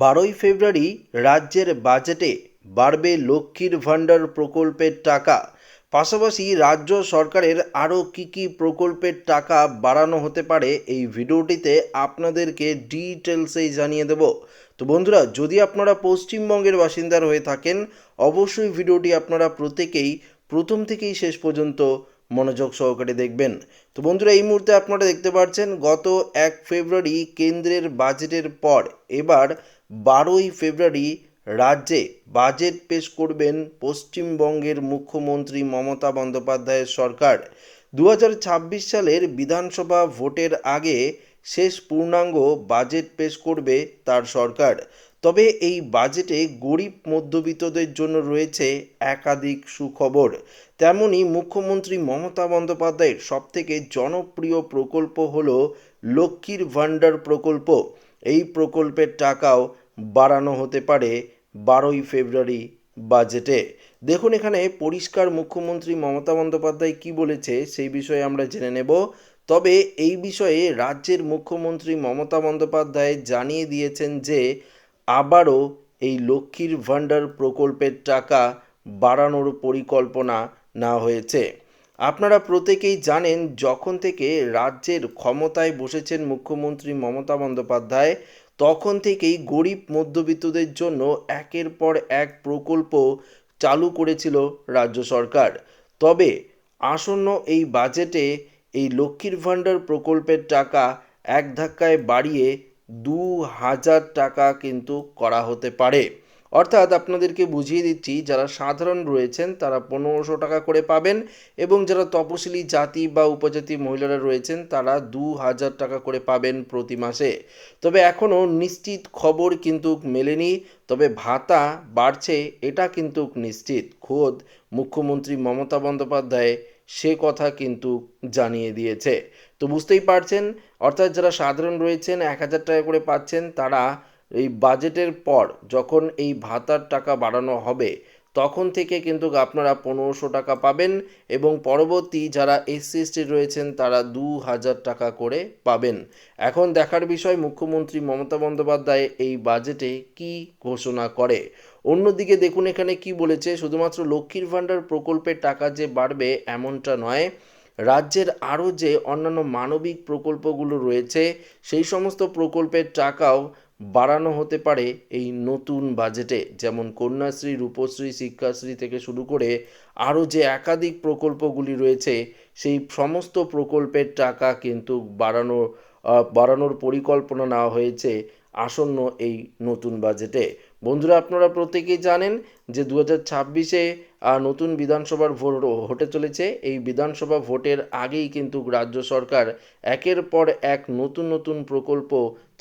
বারোই ফেব্রুয়ারি রাজ্যের বাজেটে বাড়বে লক্ষ্মীর ভাণ্ডার প্রকল্পের টাকা। পাশাপাশি রাজ্য সরকারের আরও কী কী প্রকল্পের টাকা বাড়ানো হতে পারে এই ভিডিওটিতে আপনাদেরকে ডিটেলসেই জানিয়ে দেব। তো বন্ধুরা, যদি আপনারা পশ্চিমবঙ্গের বাসিন্দার হয়ে থাকেন, অবশ্যই ভিডিওটি আপনারা প্রত্যেকেই প্রথম থেকেই শেষ পর্যন্ত মনোযোগ সহকারে দেখবেন। তো বন্ধুরা, এই মুহূর্তে আপনারা দেখতে পাচ্ছেন গত এক ফেব্রুয়ারি কেন্দ্রের বাজেটের পর এবার বারোই ফেব্রুয়ারি রাজ্যে বাজেট পেশ করবেন পশ্চিমবঙ্গের মুখ্যমন্ত্রী মমতা বন্দ্যোপাধ্যায়ের সরকার। দু হাজার ছাব্বিশ সালের বিধানসভা ভোটের আগে শেষ পূর্ণাঙ্গ বাজেট পেশ করবে তার সরকার। তবে এই বাজেটে গরিব মধ্যবিত্তদের জন্য রয়েছে একাধিক সুখবর। তেমনি মুখ্যমন্ত্রী মমতা বন্দ্যোপাধ্যায়ের সবথেকে জনপ্রিয় প্রকল্প হল লক্ষ্মীর ভাণ্ডার প্রকল্প। এই প্রকল্পের টাকাও বাড়ানো হতে পারে বারোই ফেব্রুয়ারি বাজেটে। দেখুন এখানে পরিষ্কার মুখ্যমন্ত্রী মমতা বন্দ্যোপাধ্যায় কি বলেছে সেই বিষয়ে আমরা জেনে নেব। তবে এই বিষয়ে রাজ্যের মুখ্যমন্ত্রী মমতা বন্দ্যোপাধ্যায় জানিয়ে দিয়েছেন যে আবারও এই লক্ষ্মীর ভাণ্ডার প্রকল্পের টাকা বাড়ানোর পরিকল্পনা না হয়েছে। আপনারা প্রত্যেকেই জানেন যখন থেকে রাজ্যের ক্ষমতায় বসেছেন মুখ্যমন্ত্রী মমতা বন্দ্যোপাধ্যায়, তখন থেকেই গরিব মধ্যবিত্তদের জন্য একের পর এক প্রকল্প চালু করেছিল রাজ্য সরকার। তবে আসন্ন এই বাজেটে এই লক্ষ্মীর ভাণ্ডার প্রকল্পের টাকা এক ধাক্কায় বাড়িয়ে দু হাজার টাকা কিন্তু করা হতে পারে। অর্থাৎ আপনাদেরকে বুঝিয়ে দিচ্ছি, যারা সাধারণ রয়েছেন তারা পনেরোশো টাকা করে পাবেন এবং যারা তপশিলি জাতি বা উপজাতি মহিলারা রয়েছেন তারা দু হাজার টাকা করে পাবেন প্রতি মাসে। তবে এখনও নিশ্চিত খবর কিন্তু মেলেনি, তবে ভাতা বাড়ছে, এটা কিন্তু নিশ্চিত। খোদ মুখ্যমন্ত্রী মমতা বন্দ্যোপাধ্যায় সে কথা কিন্তু জানিয়ে দিয়েছে। তো বুঝতেই পারছেন, অর্থাৎ যারা সাধারণ রয়েছেন, এক হাজার টাকা করে পাচ্ছেন, তারা এই বাজেটের পর যখন এই ভাতার টাকা বাড়ানো হবে, তখন থেকে কিন্তু আপনারা পনেরোশো টাকা পাবেন এবং পরবর্তী যারা এসসি এসটি রয়েছেন, তারা দু হাজার টাকা করে পাবেন। এখন দেখার বিষয়, মুখ্যমন্ত্রী মমতা বন্দ্যোপাধ্যায় এই বাজেটে কি ঘোষণা করে? অন্যদিকে দেখুন এখানে কি বলেছে, শুধুমাত্র লক্ষ্মীর ভাণ্ডার প্রকল্পের টাকা যে বাড়বে এমনটা নয় রাজ্যের আরও যে অন্যান্য মানবিক প্রকল্পগুলো রয়েছে, সেই সমস্ত প্রকল্পের টাকাও বাড়ানো হতে পারে এই নতুন বাজেটে। যেমন কন্যাশ্রী, রূপশ্রী, শিক্ষাশ্রী থেকে শুরু করে আরও যে একাধিক প্রকল্পগুলি রয়েছে, সেই সমস্ত প্রকল্পের টাকা কিন্তু বাড়ানো বাড়ানোর পরিকল্পনা নেওয়া হয়েছে আসন্ন এই নতুন বাজেটে। বন্ধুরা, আপনারা প্রত্যেকেই জানেন যে দু হাজার ছাব্বিশে নতুন বিধানসভার ভোট হতে চলেছে। এই বিধানসভা ভোটের আগেই কিন্তু রাজ্য সরকার একের পর এক নতুন নতুন প্রকল্প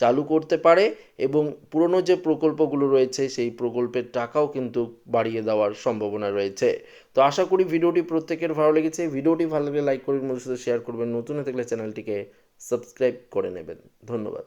চালু করতে পারে এবং পুরনো যে প্রকল্পগুলো রয়েছে, সেই প্রকল্পের টাকাও কিন্তু বাড়িয়ে দেওয়ার সম্ভাবনা রয়েছে। তো আশা করি ভিডিওটি প্রত্যেকের ভালো লেগেছে। ভিডিওটি ভালো লাগলে লাইক করবেন সাথে শেয়ার করবেন। নতুন হয়ে থাকলে চ্যানেলটিকে সাবস্ক্রাইব করে নেবেন। ধন্যবাদ।